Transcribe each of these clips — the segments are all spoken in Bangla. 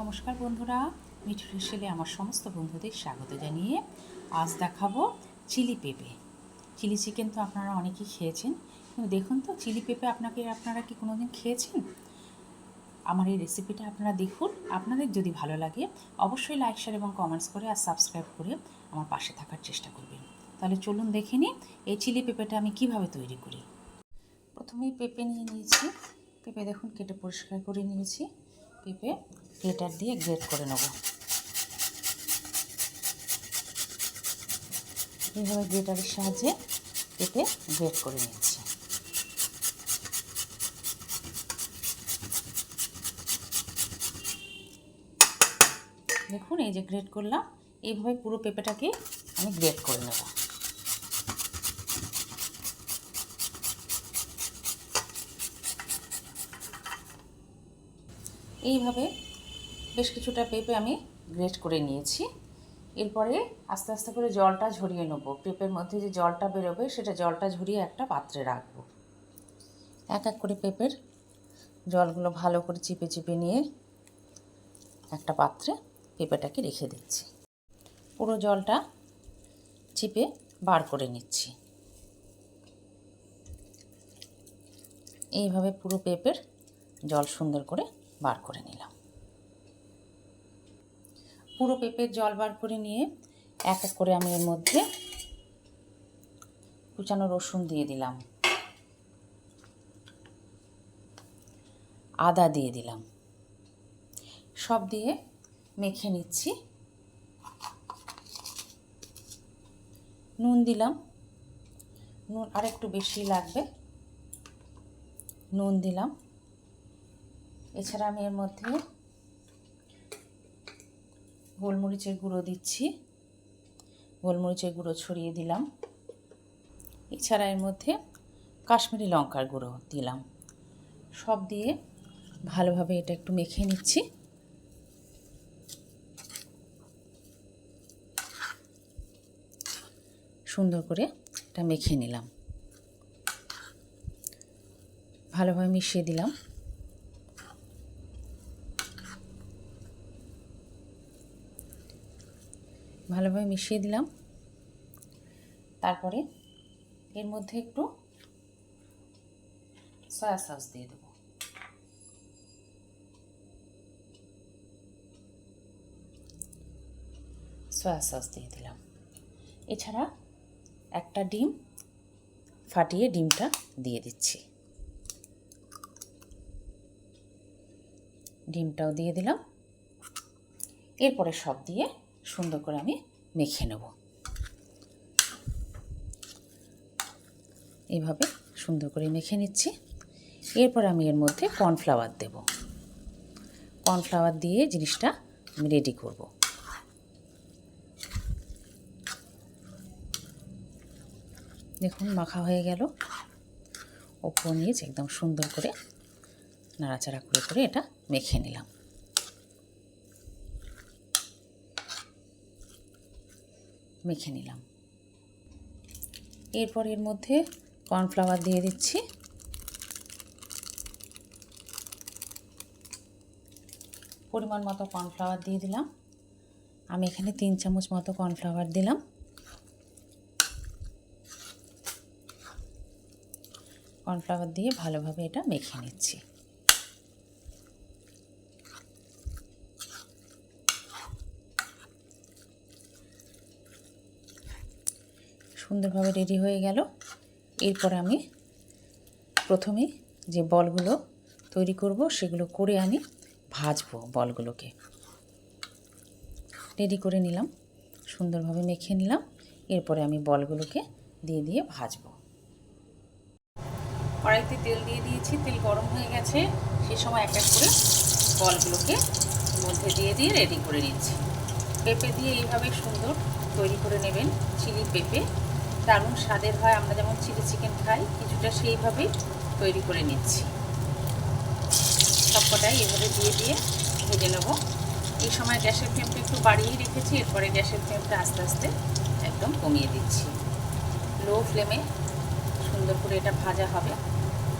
নমস্কার বন্ধুরা মিঠুর রেসেলে আমার সমস্ত বন্ধুদের স্বাগত জানিয়ে আজ দেখাবো চিলি পেঁপে। চিলি চিকেন তো আপনারা অনেকেই খেয়েছেন, কিন্তু দেখুন তো, চিলি পেঁপে আপনাকে, আপনারা কি কোনো দিন খেয়েছেন? আমার এই রেসিপিটা আপনারা দেখুন, আপনাদের যদি ভালো লাগে, অবশ্যই লাইক শেয়ার এবং কমেন্টস করে আর সাবস্ক্রাইব করে আমার পাশে থাকার চেষ্টা করবেন। তাহলে চলুন দেখে নিই, এই চিলি পেঁপেটা আমি কীভাবে তৈরি করি। প্রথমেই পেঁপে নিয়ে নিয়েছি, পেঁপে দেখুন কেটে পরিষ্কার করে নিয়েছি, পেঁপে গ্রেটার দিয়ে গ্রেট করে নেব। এইভাবে গ্রেটারের সাহায্যে পেঁপে গ্রেট করে নিচ্ছি। দেখুন, এই যে গ্রেট করলাম, এইভাবে পুরো পেঁপেটাকে আমি গ্রেট করে নেব। এইভাবে বেশ কিছুটা পেঁপে আমি গ্রেট করে নিয়েছি। এরপরে আস্তে আস্তে করে জলটা ঝরিয়ে নেব। পেঁপের মধ্যে যে জলটা বেরোবে, সেটা জলটা ঝরিয়ে একটা পাত্রে রাখব। এক এক করে পেঁপের জলগুলো ভালো করে চিপে চিপে নিয়ে একটা পাত্রে পেঁপেটাকে রেখে দিচ্ছি। পুরো জলটা চিপে বার করে নিচ্ছি। এইভাবে পুরো পেঁপের জল সুন্দর করে বার করে নিলাম। পুরো পেঁপের জল বার করে নিয়ে এক এক করে আমি এর মধ্যে কুচানো রসুন দিয়ে দিলাম। আদা দিয়ে দিলাম। সব দিয়ে মেখে নিচ্ছি। নুন দিলাম। নুন আর একটু বেশি লাগবে। নুন দিলাম। এছাড়া আমি এর মধ্যে গোলমরিচের গুঁড়ো দিচ্ছি। গোলমরিচের গুঁড়ো ছড়িয়ে দিলাম। এছাড়া এর মধ্যে কাশ্মীরি লঙ্কার গুঁড়ো দিলাম। সব দিয়ে ভালোভাবে এটা একটু মেখে নিচ্ছি। সুন্দর করে এটা মেখে নিলাম। ভালোভাবে মিশিয়ে দিলাম। ভালোভাবে মিশিয়ে দিলাম। তারপরে এর মধ্যে একটু সয়া সস দিয়ে দেব। সয়া সস দিয়ে দিলাম। এছাড়া একটা ডিম ফাটিয়ে ডিমটা দিয়ে দিচ্ছি। ডিমটাও দিয়ে দিলাম। এরপরে সব দিয়ে সুন্দর করে আমি মেখে নেব। এইভাবে সুন্দর করে মেখে নিচ্ছি। এরপর আমি এর মধ্যে কর্নফ্লাওয়ার দেব। কর্নফ্লাওয়ার দিয়ে জিনিসটা আমি রেডি করব। দেখুন, মাখা হয়ে গেল। ওপর নিচ একদম সুন্দর করে নাড়াচাড়া করে করে এটা মেখে নিলাম। মেখে নিলাম। এরপর এর মধ্যে কর্নফ্লাওয়ার দিয়ে দিচ্ছি। পরিমাণ মতো কর্নফ্লাওয়ার দিয়ে দিলাম। আমি এখানে তিন চামচ মতো কর্নফ্লাওয়ার দিলাম। কর্নফ্লাওয়ার দিয়ে ভালোভাবে এটা মেখে নিচ্ছি। সুন্দরভাবে রেডি হয়ে গেল। এরপর আমি প্রথমে যে বলগুলো তৈরি করব, সেগুলো করে আমি ভাজবো বলগুলোকে। রেডি করে নিলাম, সুন্দরভাবে মেখে নিলাম। এরপরে আমি বলগুলোকে দিয়ে দিয়ে ভাজবো। কড়াইতে তেল দিয়ে দিয়েছি, তেল গরম হয়ে গেছে। সে সময় এক এক করে বলগুলোকে মধ্যে দিয়ে দিয়ে রেডি করে নিচ্ছি। পেঁপে দিয়ে এইভাবে সুন্দর তৈরি করে নেবেন, চিলি পেঁপে। দারুণ স্বাদের হয়। আমরা যেমন চিলি চিকেন খাই, কিছুটা সেইভাবেই তৈরি করে নিচ্ছি। সবকটাই এভাবে দিয়ে দিয়ে ভেজে নেব। এই সময় গ্যাসের ফ্লেমটা একটু বাড়িয়ে রেখেছি, এরপরে গ্যাসের ফ্লেমটা আস্তে আস্তে একদম কমিয়ে দিচ্ছি। লো ফ্লেমে সুন্দর করে এটা ভাজা হবে।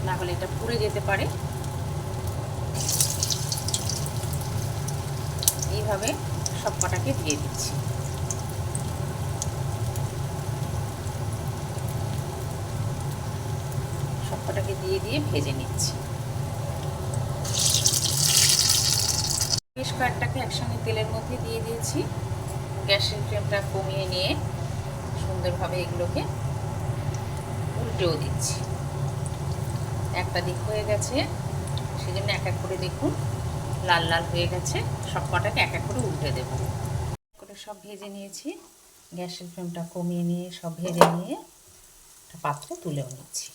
না হলে এটা পুড়ে যেতে পারে। এইভাবে সব কটাকে দিয়ে দিচ্ছি। সব দিয়ে দিয়ে ভেজে নিচ্ছি। বেশ কয়েকটাকে একসঙ্গে তেলের মধ্যে দিয়ে দিয়েছি। গ্যাসের ফ্লেমটা কমিয়ে নিয়ে সুন্দরভাবে এগুলোকে উল্টেও দিচ্ছি। একটা দিক হয়ে গেছে সেই জন্য এক এক করে দেখুন, লাল লাল হয়ে গেছে। সব কটাকে এক এক করে উল্টে দেবো। করে সব ভেজে নিয়েছি। গ্যাসের ফ্লেমটা কমিয়ে নিয়ে সব ভেজে নিয়ে একটা পাত্রে তুলেও নিচ্ছি।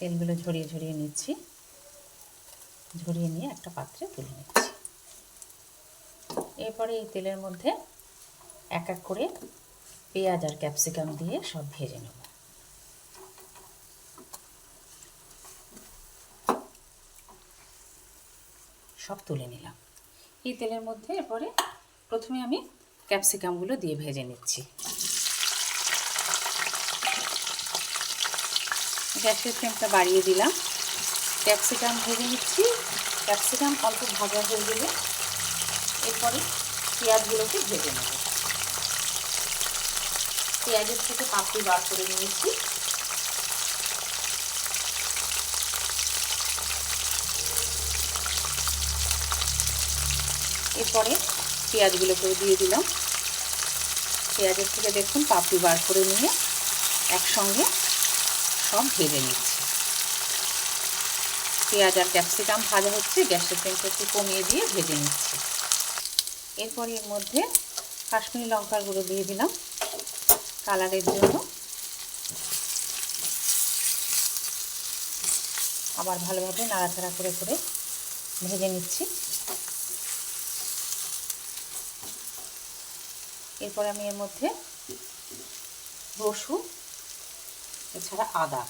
তেলগুলো ঝরিয়ে ঝরিয়ে নিচ্ছি। ঝরিয়ে নিয়ে একটা পাত্রে তুলে নিচ্ছি। এরপরে এই তেলের মধ্যে এক এক করে পেঁয়াজ আর ক্যাপসিকাম দিয়ে সব ভেজে নেব। সব তুলে নিলাম। এই তেলের মধ্যে এরপরে প্রথমে আমি ক্যাপসিকামগুলো দিয়ে ভেজে নিচ্ছি। গ্যাসের ফ্লেমটা বাড়িয়ে দিলাম। ক্যাপসিকাম ভেজে নিচ্ছি। ক্যাপসিকাম অল্প ভাজা হয়ে গেলে এরপরে পেঁয়াজগুলোকে ভেজে নেব। পেঁয়াজের থেকে পাপড়ি বার করে নিয়েছি। এরপরে পেঁয়াজগুলোকেও দিয়ে দিলাম। পেঁয়াজের থেকে দেখুন পাপড়ি বার করে নিয়ে একসঙ্গে সব ভেজে নিচ্ছি। পেঁয়াজ আর ক্যাপসিকাম ভাজা হচ্ছে, গ্যাসের ফ্লেমটা একটু কমিয়ে দিয়ে ভেজে নিচ্ছি। এরপরে এর মধ্যে কাশ্মীরি লঙ্কার গুঁড়ো দিয়ে দিলাম কালারের জন্য। আবার ভালোভাবে নাড়াচাড়া করে করে ভেজে নিচ্ছি। এরপরে আমি এর মধ্যে রসুন এছাড়া আদা,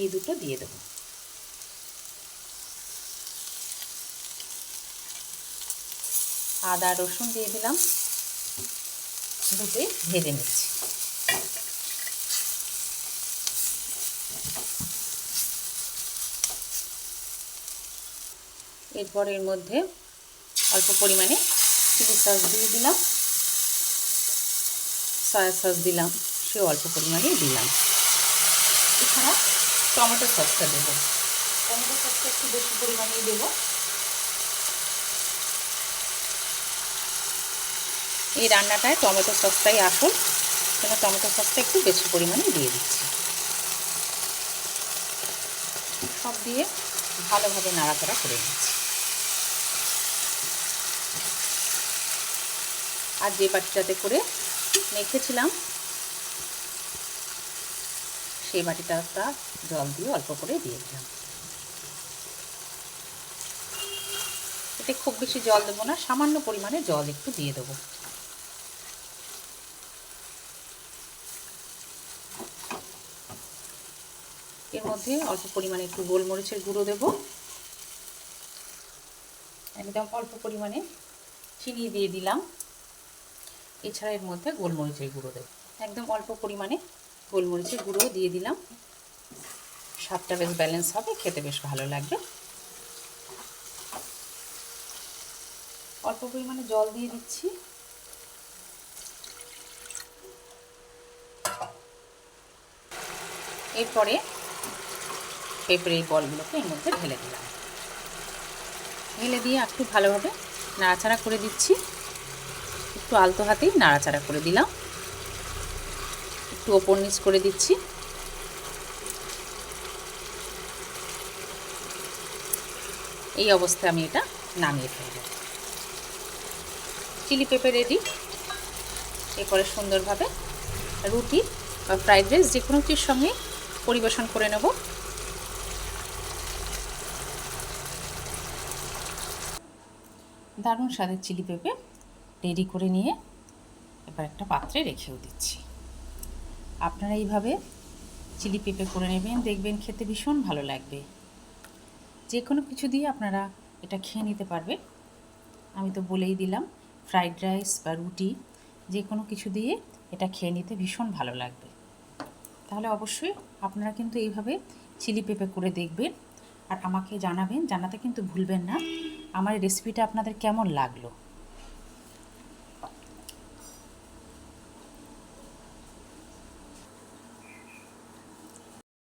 এই দুটো দিয়ে দেবো। আদা, রসুন দিয়ে দিলাম। দুটোই ভেজে নিচ্ছি। এরপর এর মধ্যে অল্প পরিমাণে চিলি সস দিয়ে দিলাম। সয়া সস দিলাম, সেও অল্প পরিমাণেই দিলাম। এছাড়া টমেটো সসটা দেবো। টমেটো সসটা একটু বেশি পরিমাণেই দেবো। এই রান্নাটায় টমেটো সসটাই আসল কেন টমেটো সসটা একটু বেশি পরিমাণে দিয়ে দিচ্ছি। সব দিয়ে ভালোভাবে নাড়াচাড়া করে নিচ্ছি। আর যে বাটিটাতে করে মেখেছিলাম সেই বাটিটা জল দিয়ে অল্প করে দিয়ে দিলাম। এতে খুব বেশি জল দেবো না, সামান্য পরিমাণে জল একটু দিয়ে দেবো। এর মধ্যে অল্প পরিমাণে একটু গোলমরিচের গুঁড়ো দেব। একদম অল্প পরিমাণে চিনি দিয়ে দিলাম। এছাড়া এর মধ্যে গোলমরিচের গুঁড়ো দেব। একদম অল্প পরিমাণে গোলমরিচের গুঁড়ো দিয়ে দিলাম। স্বাদটা বেশ ব্যালেন্স হবে, খেতে বেশ ভালো লাগবে। অল্প পরিমাণে জল দিয়ে দিচ্ছি। এরপরে এই বলগুলোকে এর মধ্যে ঢেলে দিলাম। ঢেলে দিয়ে একটু ভালোভাবে নাড়াচাড়া করে দিচ্ছি। একটু আলতো হাতেই নাড়াচাড়া করে দিলাম। একটু ওপর নিচ করে দিচ্ছি। এই অবস্থায় আমি এটা নামিয়ে ফেলব। চিলি পেঁপে রেডি। এরপরে সুন্দরভাবে রুটি বা ফ্রাইড রাইস যে কোনো কিছুর সঙ্গে পরিবেশন করে নেব। দারুণ স্বাদের চিলি পেঁপে রেডি করে নিয়ে এবার একটা পাত্রে রেখেও দিচ্ছি। আপনারা এইভাবে চিলি পেঁপে করে নেবেন, দেখবেন খেতে ভীষণ ভালো লাগবে। যে কোনো কিছু দিয়ে আপনারা এটা খেয়ে নিতে পারবেন। আমি তো বলেই দিলাম, ফ্রাইড রাইস বা রুটি যে কোনো কিছু দিয়ে এটা খেয়ে নিতে ভীষণ ভালো লাগবে। তাহলে অবশ্যই আপনারা কিন্তু এইভাবে চিলি পেঁপে করে দেখবেন আর আমাকে জানাবেন, জানাতে কিন্তু ভুলবেন না। আমার রেসিপিটা আপনাদের কেমন লাগল?